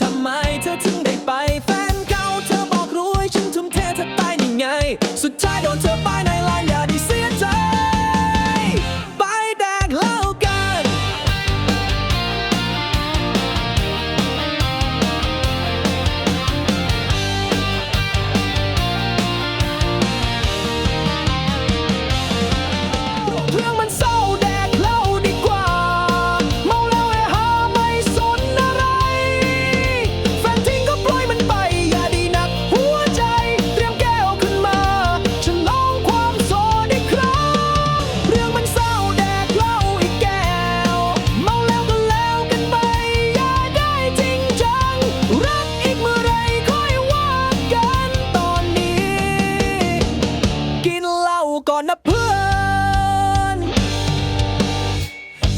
ทำไมเธอถึงได้ไปแฟน ก่อนนะเพื่อน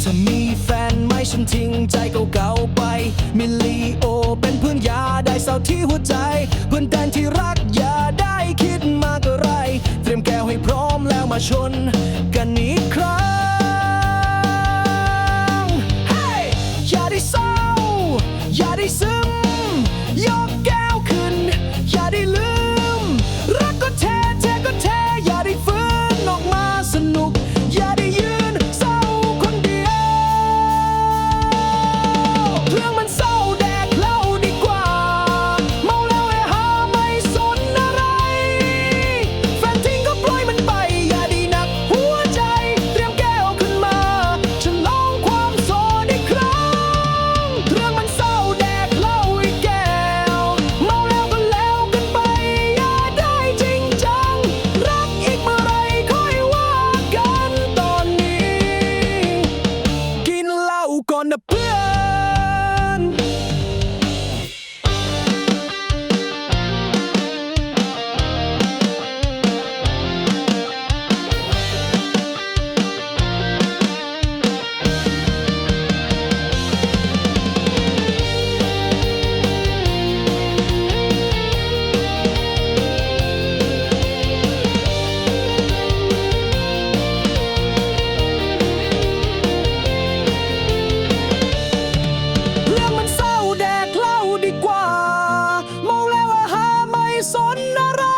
ถ้ามีแฟนไม่ฉันทิ้งใจเก่าๆไป มิลีโอเป็นเพื่อนยาได้เสาที่หัวใจ เพื่อนแดนที่รักอย่าได้คิดมากอะไร เตรียมแก้วให้พร้อมแล้วมาชน กันนี้ครับ สนอะไร